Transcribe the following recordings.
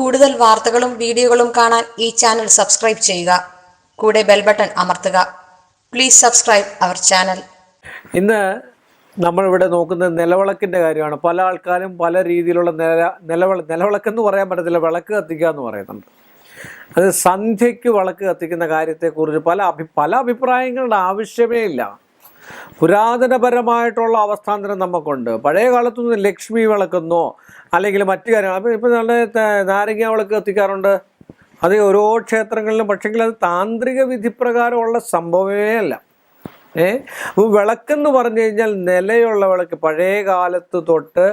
കൂടുതൽ വാർത്തകളും വീഡിയോകളും കാണാൻ ഈ ചാനൽ സബ്സ്ക്രൈബ് ചെയ്യുക. കൂടെ ബെൽ ബട്ടൺ അമർത്തുക. Please subscribe our channel. ഇന്ന് നമ്മളിവിടെ നോക്കുന്നത് നിലവിളക്കിന്റെ കാര്യമാണ്. പല ആൾക്കാരും പല രീതിയിലുള്ള നില നിലവിള നിലവിളക്കെന്ന് പറയാൻ പറ്റത്തില്ല. വിളക്ക് കത്തിക്കുക എന്ന് പറയുന്നുണ്ട്. അത് സന്ധ്യയ്ക്ക് വിളക്ക് കത്തിക്കുന്ന കാര്യത്തെക്കുറിച്ച് പല അഭി പല അഭിപ്രായങ്ങളുടെ ആവശ്യമേ ഇല്ല. പുരാതനപരമായിട്ടുള്ള അവസ്ഥാന്തരം നമുക്കുണ്ട്. പഴയ കാലത്തൊന്നും ലക്ഷ്മി വിളക്കുന്നോ. അല്ലെങ്കിൽ മറ്റു കാര്യങ്ങൾ. അപ്പം ഇപ്പം നല്ല നാരങ്ങ വിളക്ക് എത്തിക്കാറുണ്ട് അത് ഓരോ ക്ഷേത്രങ്ങളിലും. പക്ഷെങ്കിൽ അത് താന്ത്രിക വിധിപ്രകാരമുള്ള സംഭവമേ അല്ല. ഏ? വിളക്കെന്ന് പറഞ്ഞു കഴിഞ്ഞാൽ നിലയുള്ള വിളക്ക് പഴയ കാലത്ത് തൊട്ട്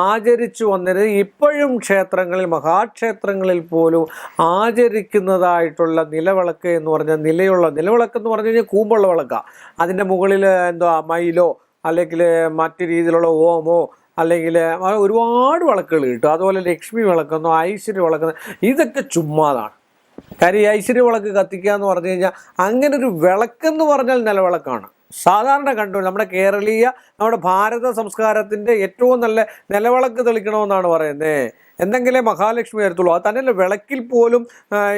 ആചരിച്ചു വന്നിരുന്നത് ഇപ്പോഴും ക്ഷേത്രങ്ങളിൽ മഹാക്ഷേത്രങ്ങളിൽ പോലും ആചരിക്കുന്നതായിട്ടുള്ള നിലവിളക്ക് എന്ന് പറഞ്ഞാൽ നിലയുള്ള നിലവിളക്ക് എന്ന് പറഞ്ഞു കഴിഞ്ഞാൽ കൂമ്പുള്ള വിളക്കാണ് അതിന്റെ മുകളിൽ എന്തോ മയിലോ അല്ലെങ്കിൽ മറ്റു രീതിയിലുള്ള ഓമോ അല്ലെങ്കിൽ ഒരുപാട് വിളക്കുകൾ കിട്ടും. അതുപോലെ ലക്ഷ്മി വിളക്കെന്നോ ഐശ്വര്യ വിളക്കെന്നോ ഇതൊക്കെ ചുമ്മാതാണ്. കാര്യം ഈ ഐശ്വര്യ വിളക്ക് കത്തിക്കുക എന്ന് പറഞ്ഞു കഴിഞ്ഞാൽ അങ്ങനെ ഒരു വിളക്കെന്ന് പറഞ്ഞാൽ നിലവിളക്കാണ്. സാധാരണ കണ്ടു നമ്മുടെ കേരളീയ നമ്മുടെ ഭാരത സംസ്കാരത്തിന്റെ ഏറ്റവും നല്ല നിലവിളക്ക് തെളിക്കണമെന്നാണ് പറയുന്നത് എന്തെങ്കിലേ മഹാലക്ഷ്മി വരത്തുള്ളൂ. അത് തന്നെയല്ല വിളക്കിൽ പോലും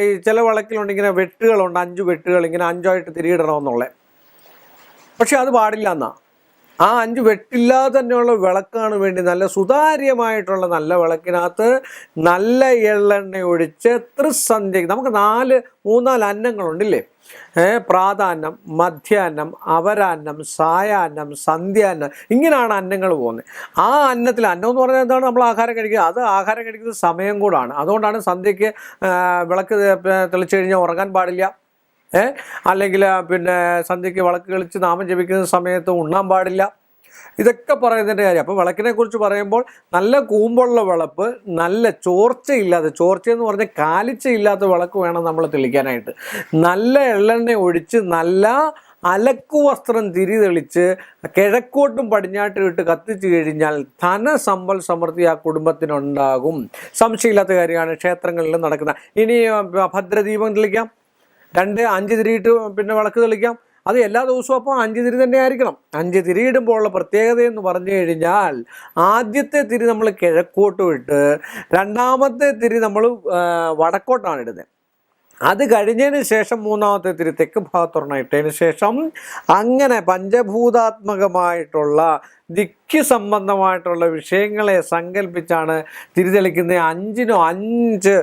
ഈ ചില വിളക്കിലുണ്ട് ഇങ്ങനെ വെട്ടുകളുണ്ട് അഞ്ച് വെട്ടുകൾ ഇങ്ങനെ അഞ്ചായിട്ട് തിരിയിടണമെന്നുള്ളത് പക്ഷെ അത് പാടില്ല എന്നാ. ആ അഞ്ച് വെട്ടില്ലാതെ തന്നെയുള്ള വിളക്കാണ് വേണ്ടി നല്ല സുതാര്യമായിട്ടുള്ള നല്ല വിളക്കിനകത്ത് നല്ല എള്ളെണ്ണ ഒഴിച്ച് ത്രിസന്ധ്യ നമുക്ക് നാല് മൂന്നാൽ അന്നങ്ങളുണ്ടല്ലേ? പ്രാധാന്യം മധ്യാന്നം അവരാന്നം സായാന്നം സന്ധ്യാന്നം ഇങ്ങനെയാണ് അന്നങ്ങൾ പോകുന്നത്. ആ അന്നത്തിൽ അന്നം എന്ന് പറഞ്ഞാൽ എന്താണ്? നമ്മൾ ആഹാരം കഴിക്കുക. അത് ആഹാരം കഴിക്കുന്ന സമയം കൂടാണ്. അതുകൊണ്ടാണ് സന്ധ്യയ്ക്ക് വിളക്ക് തെളിച്ചു കഴിഞ്ഞാൽ ഉറങ്ങാൻ പാടില്ല. അല്ലെങ്കിൽ പിന്നെ സന്ധ്യയ്ക്ക് വിളക്ക് കളിച്ച് നാമം ജപിക്കുന്ന സമയത്ത് ഉണ്ണാൻ പാടില്ല. ഇതൊക്കെ പറയുന്നതിന്റെ കാര്യം. അപ്പോൾ വിളക്കിനെ കുറിച്ച് പറയുമ്പോൾ നല്ല കൂമ്പുള്ള വിളപ്പ് നല്ല ചോർച്ചയില്ലാതെ ചോർച്ച എന്ന് പറഞ്ഞാൽ കാലിച്ചയില്ലാത്ത വിളക്ക് വേണം നമ്മൾ തെളിക്കാനായിട്ട്. നല്ല എള്ളെണ്ണ ഒഴിച്ച് നല്ല അലക്കു വസ്ത്രം തിരി തെളിച്ച് കിഴക്കോട്ടും പടിഞ്ഞാട്ടും ഇട്ട് കത്തിച്ചു കഴിഞ്ഞാൽ ധനസമ്പൽ സമൃദ്ധി ആ കുടുംബത്തിനുണ്ടാകും. സംശയമില്ലാത്ത കാര്യമാണ് ക്ഷേത്രങ്ങളിൽ നടക്കുന്ന. ഇനി ഭദ്രദീപം തെളിക്കാം. രണ്ട് അഞ്ച് തിരിയിട്ട് പിന്നെ വിളക്ക് തെളിക്കാം. അത് എല്ലാ ദിവസവും അപ്പോൾ അഞ്ച് തിരി തന്നെ ആയിരിക്കണം. അഞ്ച് തിരി ഇടുമ്പോള്ള പ്രത്യേകത എന്ന് പറഞ്ഞു കഴിഞ്ഞാൽ ആദ്യത്തെ തിരി നമ്മൾ കിഴക്കോട്ട് ഇട്ട് രണ്ടാമത്തെ തിരി നമ്മൾ വടക്കോട്ടാണ് ഇടുന്നത് അത് കഴിഞ്ഞതിന് ശേഷം മൂന്നാമത്തെ തിരി തെക്ക് ഭാഗത്തൊരെണ്ണം ഇട്ടതിന് ശേഷം അങ്ങനെ പഞ്ചഭൂതാത്മകമായിട്ടുള്ള ദിക്ക് സംബന്ധമായിട്ടുള്ള വിഷയങ്ങളെ സങ്കല്പിച്ചാണ് തിരിതെളിക്കുന്ന അഞ്ചിനോ അഞ്ച്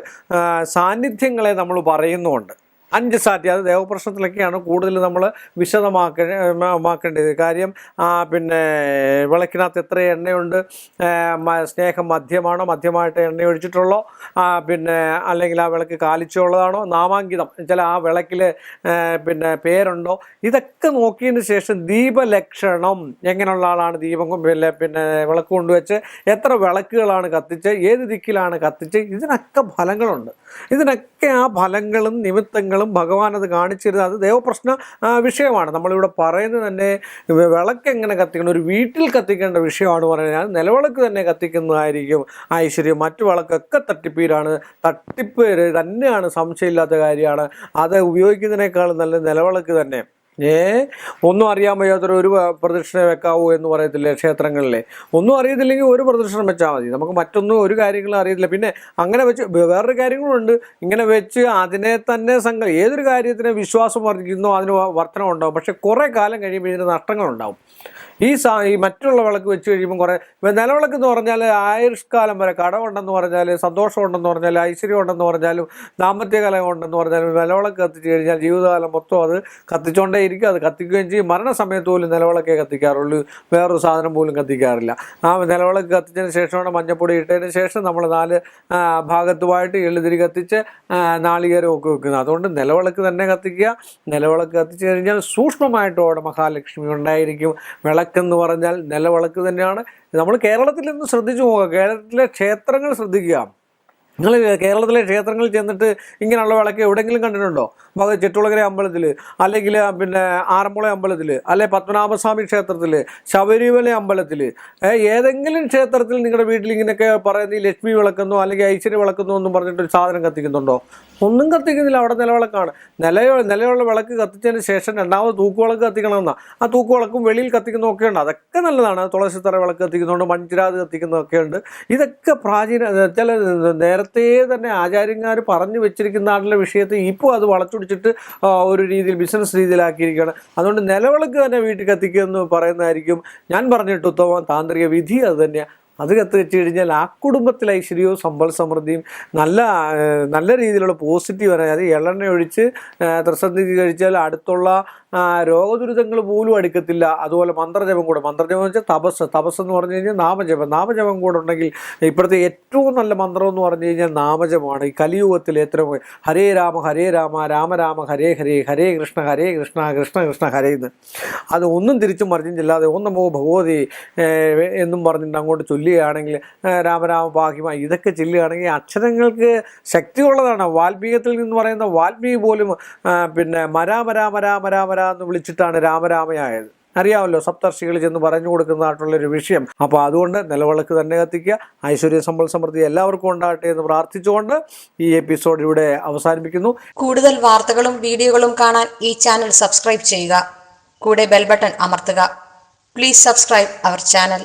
സാന്നിധ്യങ്ങളെ നമ്മൾ പറയുന്നുമുണ്ട്. അഞ്ച് സാറ്റി അത് ദേവപ്രശ്നത്തിലൊക്കെയാണ് കൂടുതൽ നമ്മൾ വിശദമാക്ക മാക്കേണ്ടത്. കാര്യം പിന്നെ വിളക്കിനകത്ത് എത്ര എണ്ണയുണ്ട് സ്നേഹം മദ്യമാണോ മദ്യമായിട്ട് എണ്ണ ഒഴിച്ചിട്ടുള്ളോ പിന്നെ അല്ലെങ്കിൽ ആ വിളക്ക് കാലിച്ചുള്ളതാണോ നാമാങ്കിതം. ചില ആ വിളക്കിൽ പിന്നെ പേരുണ്ടോ ഇതൊക്കെ നോക്കിയതിന് ശേഷം ദീപലക്ഷണം. എങ്ങനെയുള്ള ആളാണ് ദീപം പിന്നെ പിന്നെ വിളക്ക് കൊണ്ടുവച്ച് എത്ര വിളക്കുകളാണ് കത്തിച്ച് ഏത് ദിക്കിലാണ് കത്തിച്ച് ഇതിനൊക്കെ ഫലങ്ങളുണ്ട്. ഇതിനൊക്കെ ആ ഫലങ്ങളും നിമിത്തങ്ങളും ഭഗവാൻ അത് കാണിച്ചിരുന്നത് അത് ദേവപ്രശ്ന വിഷയമാണ്. നമ്മളിവിടെ പറയുന്നത് തന്നെ വിളക്ക് എങ്ങനെ കത്തിക്കണം ഒരു വീട്ടിൽ കത്തിക്കേണ്ട വിഷയമാണ് പറയുന്നത്. നിലവിളക്ക് തന്നെ കത്തിക്കുന്നതായിരിക്കും ഐശ്വര്യം. മറ്റു വിളക്കൊക്കെ തട്ടിപ്പീരാണ് തട്ടിപ്പ് തന്നെയാണ് സംശയമില്ലാത്ത കാര്യമാണ്. അത് ഉപയോഗിക്കുന്നതിനേക്കാളും നല്ല നിലവിളക്ക് തന്നെ. ഏ? ഒന്നും അറിയാൻ വയ്യാത്തൊരു ഒരു പ്രദക്ഷിണ വെക്കാവൂ എന്ന് പറയത്തില്ലേ ക്ഷേത്രങ്ങളിലെ? ഒന്നും അറിയത്തില്ലെങ്കിൽ ഒരു പ്രദക്ഷിണം വെച്ചാൽ മതി. നമുക്ക് മറ്റൊന്നും ഒരു കാര്യങ്ങളും അറിയത്തില്ല. പിന്നെ അങ്ങനെ വെച്ച് വേറൊരു കാര്യങ്ങളുണ്ട് ഇങ്ങനെ വെച്ച് അതിനെ തന്നെ സംഘ ഏതൊരു കാര്യത്തിന് വിശ്വാസം വർദ്ധിക്കുന്നോ അതിന് വർധനം ഉണ്ടാവും. പക്ഷെ കുറേ കാലം കഴിയുമ്പോൾ ഇതിന് നഷ്ടങ്ങളുണ്ടാവും. ഈ സാ ഈ മറ്റുള്ള വിളക്ക് വെച്ച് കഴിയുമ്പോൾ കുറേ നിലവിളക്ക് എന്ന് പറഞ്ഞാൽ ആയുഷ്കാലം വരെ കടമുണ്ടെന്ന് പറഞ്ഞാൽ സന്തോഷമുണ്ടെന്ന് പറഞ്ഞാൽ ഐശ്വര്യം ഉണ്ടെന്ന് പറഞ്ഞാലും ദാമ്പത്യകാലം ഉണ്ടെന്ന് പറഞ്ഞാലും നിലവിളക്ക് കത്തിച്ച് കഴിഞ്ഞാൽ ജീവിതകാലം മൊത്തം അത് കത്തിച്ചുകൊണ്ടേ ഇരിക്കും അത് കത്തിക്കുകയും ചെയ്യും. മരണസമയത്ത് പോലും നിലവിളക്കേ കത്തിക്കാറുള്ളൂ. വേറൊരു സാധനം പോലും കത്തിക്കാറില്ല. ആ നിലവിളക്ക് കത്തിച്ചതിന് ശേഷമാണ് മഞ്ഞപ്പൊടി ഇട്ടതിന് ശേഷം നമ്മൾ നാല് ഭാഗത്തുമായിട്ട് എള്ളുതിരി കത്തിച്ച് നാളികേരം ഒക്കെ വെക്കുന്നത് അതുകൊണ്ട് നിലവിളക്ക് തന്നെ കത്തിക്കുക. നിലവിളക്ക് കത്തിച്ചു കഴിഞ്ഞാൽ സൂക്ഷ്മമായിട്ട് അവിടെ മഹാലക്ഷ്മി ഉണ്ടായിരിക്കും. വിളക്കെന്ന് പറഞ്ഞാൽ നിലവിളക്ക് തന്നെയാണ്. നമ്മൾ കേരളത്തിൽ നിന്ന് ശ്രദ്ധിച്ചു പോകുക കേരളത്തിലെ ക്ഷേത്രങ്ങൾ ശ്രദ്ധിക്കുക. നിങ്ങൾ കേരളത്തിലെ ക്ഷേത്രങ്ങളിൽ ചെന്നിട്ട് ഇങ്ങനെയുള്ള വിളക്ക് എവിടെയെങ്കിലും കണ്ടിട്ടുണ്ടോ? മക ചെട്ടുളകര അമ്പലത്തിൽ അല്ലെങ്കിൽ പിന്നെ ആറന്മുള അമ്പലത്തിൽ അല്ലെ പത്മനാഭസ്വാമി ക്ഷേത്രത്തിൽ ശബരിമല അമ്പലത്തിൽ ഏതെങ്കിലും ക്ഷേത്രത്തിൽ നിങ്ങളുടെ വീട്ടിൽ ഇങ്ങനെയൊക്കെ പറയുന്ന ലക്ഷ്മി വിളക്കുന്നോ അല്ലെങ്കിൽ ഐശ്വര്യ വിളക്കുന്നോ എന്നും പറഞ്ഞിട്ട് ഒരു സാധനം കത്തിക്കുന്നുണ്ടോ? ഒന്നും കത്തിക്കുന്നില്ല. അവിടെ നിലവിളക്കാണ്. നില നിലയുള്ള വിളക്ക് കത്തിച്ചതിന് ശേഷം രണ്ടാമത് തൂക്കുവിളക്ക് കത്തിക്കണമെന്നാണ് ആ തൂക്കുവിളക്കും വെളിയിൽ കത്തിക്കുന്നതൊക്കെ ഉണ്ട്. അതൊക്കെ നല്ലതാണ്. തുളസിത്തറ വിളക്ക് കത്തിക്കുന്നുണ്ട് മൺചിരാത് കത്തിക്കുന്നതൊക്കെ ഉണ്ട്. ഇതൊക്കെ പ്രാചീന ചില നേരത്തെ നേരത്തെ തന്നെ ആചാര്യന്മാർ പറഞ്ഞു വെച്ചിരിക്കുന്ന വെച്ചിരിക്കുന്നതായിട്ടുള്ള വിഷയത്തെ ഇപ്പോൾ അത് വളച്ചൊടിച്ചിട്ട് ഒരു രീതിയിൽ ബിസിനസ് രീതിയിലാക്കിയിരിക്കുകയാണ്. അതുകൊണ്ട് നിലവിളക്ക് തന്നെ വീട്ടിൽ കത്തിക്കുക എന്ന് പറയുന്നതായിരിക്കും. ഞാൻ പറഞ്ഞിട്ട് ഉത്തമ. താന്ത്രിക വിധി അത് തന്നെയാണ് അത് കത്ത് വെച്ച് കഴിഞ്ഞാൽ ആ കുടുംബത്തിലെ ഐശ്വര്യവും സമ്പൽ സമൃദ്ധിയും നല്ല നല്ല രീതിയിലുള്ള പോസിറ്റീവ് അത് എള്ളെണ്ണ ഒഴിച്ച് ആ, ത്രിസന്ധിക്ക് കഴിച്ചാൽ അടുത്തുള്ള രോഗദുരിതങ്ങൾ പോലും അടുക്കത്തില്ല. അതുപോലെ മന്ത്രജപം കൂടെ. മന്ത്രജപം എന്ന് വെച്ചാൽ തപസ്. തപസ് എന്ന് പറഞ്ഞു കഴിഞ്ഞാൽ നാമജപം. നാമജപം കൂടെ ഉണ്ടെങ്കിൽ ഇപ്പോഴത്തെ ഏറ്റവും നല്ല മന്ത്രം എന്ന് പറഞ്ഞു കഴിഞ്ഞാൽ നാമജപമാണ്. ഈ കലിയുഗത്തിൽ എത്ര ഹരേ രാമ ഹരേ രാമ രാമ രാമ ഹരേ ഹരേ ഹരേ കൃഷ്ണ ഹരേ കൃഷ്ണ കൃഷ്ണ കൃഷ്ണ ഹരേ എന്ന്. അത് ഒന്നും തിരിച്ചും മറിഞ്ഞില്ലാതെ ഓം നമോ ഭഗവതി എന്നും പറഞ്ഞിട്ട് അങ്ങോട്ട് ചൊല്ലുകയാണെങ്കിൽ രാമരാമ ഭാഗ്യമായി ഇതൊക്കെ ചൊല്ലുകയാണെങ്കിൽ അക്ഷരങ്ങൾക്ക് ശക്തിയുള്ളതാണ്. വാൽമീകത്തിൽ നിന്ന് പറയുന്ന വാൽമീകി പോലും പിന്നെ മരാമ രാമ രാമ രാമ എന്ന് വിളിച്ചിട്ടാണ് രാമരാമയായത്. അറിയാമല്ലോ സപ്തർഷികൾ ചെന്ന് പറഞ്ഞു കൊടുക്കുന്നതായിട്ടുള്ളൊരു വിഷയം. അപ്പോൾ അതുകൊണ്ട് നിലവിളക്ക് തന്നെ കത്തിക്കുക. ഐശ്വര്യ സമ്പൽ സമൃദ്ധി എല്ലാവർക്കും ഉണ്ടാകട്ടെ എന്ന് പ്രാർത്ഥിച്ചുകൊണ്ട് ഈ എപ്പിസോഡ് ഇവിടെ അവസാനിപ്പിക്കുന്നു. കൂടുതൽ വാർത്തകളും വീഡിയോകളും കാണാൻ ഈ ചാനൽ സബ്സ്ക്രൈബ് ചെയ്യുക. കൂടെ ബെൽ ബട്ടൺ അമർത്തുക. Please subscribe our channel